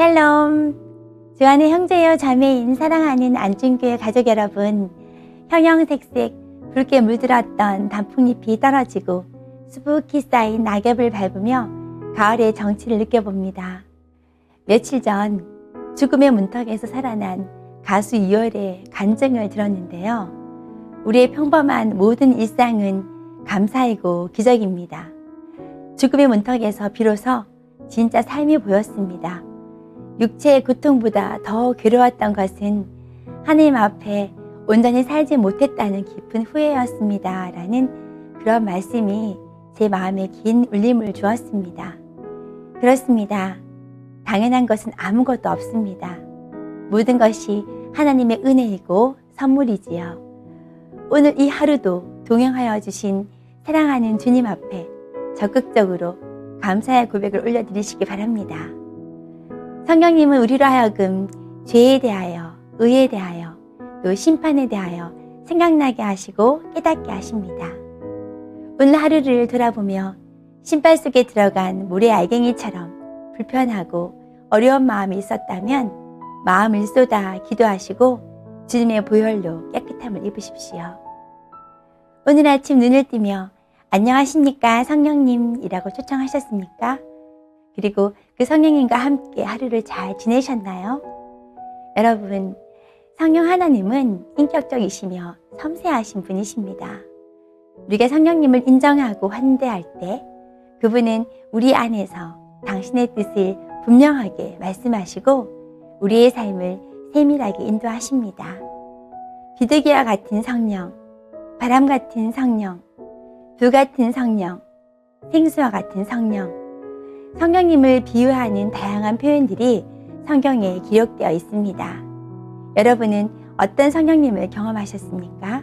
샬롬. 주안의 형제여 자매인 사랑하는 안중교회 가족 여러분. 형형색색 붉게 물들었던 단풍잎이 떨어지고 수북히 쌓인 낙엽을 밟으며 가을의 정취를 느껴봅니다. 며칠 전 죽음의 문턱에서 살아난 가수 이월의 간증을 들었는데요. 우리의 평범한 모든 일상은 감사이고 기적입니다. 죽음의 문턱에서 비로소 진짜 삶이 보였습니다. 육체의 고통보다 더 괴로웠던 것은 하나님 앞에 온전히 살지 못했다는 깊은 후회였습니다. 라는 그런 말씀이 제 마음에 긴 울림을 주었습니다. 그렇습니다. 당연한 것은 아무것도 없습니다. 모든 것이 하나님의 은혜이고 선물이지요. 오늘 이 하루도 동행하여 주신 사랑하는 주님 앞에 적극적으로 감사의 고백을 올려드리시기 바랍니다. 성령님은 우리로 하여금 죄에 대하여, 의에 대하여, 또 심판에 대하여 생각나게 하시고 깨닫게 하십니다. 오늘 하루를 돌아보며 신발 속에 들어간 모래 알갱이처럼 불편하고 어려운 마음이 있었다면 마음을 쏟아 기도하시고 주님의 보혈로 깨끗함을 입으십시오. 오늘 아침 눈을 뜨며 안녕하십니까 성령님이라고 초청하셨습니까? 그리고 그 성령님과 함께 하루를 잘 지내셨나요? 여러분, 성령 하나님은 인격적이시며 섬세하신 분이십니다. 우리가 성령님을 인정하고 환대할 때 그분은 우리 안에서 당신의 뜻을 분명하게 말씀하시고 우리의 삶을 세밀하게 인도하십니다. 비둘기와 같은 성령, 바람 같은 성령, 불 같은 성령, 생수와 같은 성령, 성령님을 비유하는 다양한 표현들이 성경에 기록되어 있습니다. 여러분은 어떤 성령님을 경험하셨습니까?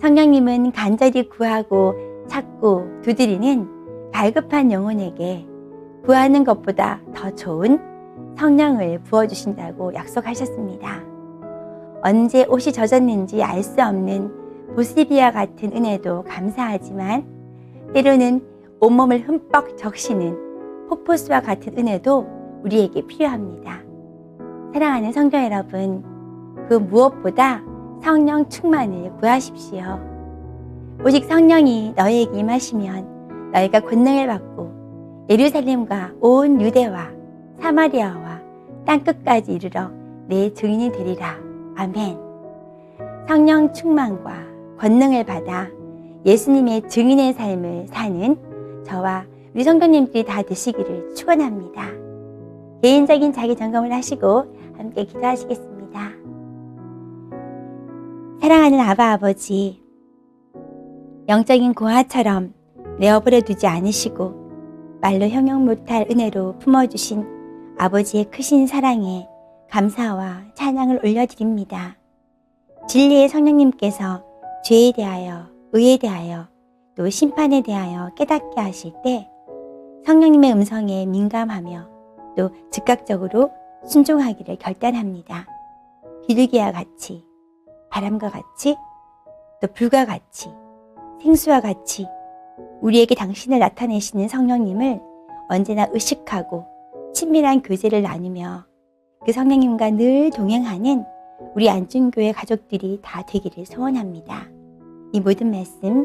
성령님은 간절히 구하고 찾고 두드리는 갈급한 영혼에게 구하는 것보다 더 좋은 성령을 부어주신다고 약속하셨습니다. 언제 옷이 젖었는지 알 수 없는 보스비와 같은 은혜도 감사하지만 때로는 온몸을 흠뻑 적시는 폭포수와 같은 은혜도 우리에게 필요합니다. 사랑하는 성도 여러분, 그 무엇보다 성령 충만을 구하십시오. 오직 성령이 너에게 임하시면 너희가 권능을 받고 예루살렘과 온 유대와 사마리아와 땅끝까지 이르러 내 증인이 되리라. 아멘. 성령 충만과 권능을 받아 예수님의 증인의 삶을 사는 저와 우리 성도님들이 다 되시기를 축원합니다. 개인적인 자기 점검을 하시고 함께 기도하시겠습니다. 사랑하는 아바 아버지, 영적인 고아처럼 내어버려 두지 않으시고 말로 형용 못할 은혜로 품어주신 아버지의 크신 사랑에 감사와 찬양을 올려드립니다. 진리의 성령님께서 죄에 대하여, 의에 대하여, 또 심판에 대하여 깨닫게 하실 때 성령님의 음성에 민감하며 또 즉각적으로 순종하기를 결단합니다. 비둘기와 같이, 바람과 같이, 또 불과 같이, 생수와 같이 우리에게 당신을 나타내시는 성령님을 언제나 의식하고 친밀한 교제를 나누며 그 성령님과 늘 동행하는 우리 안중교회 가족들이 다 되기를 소원합니다. 이 모든 말씀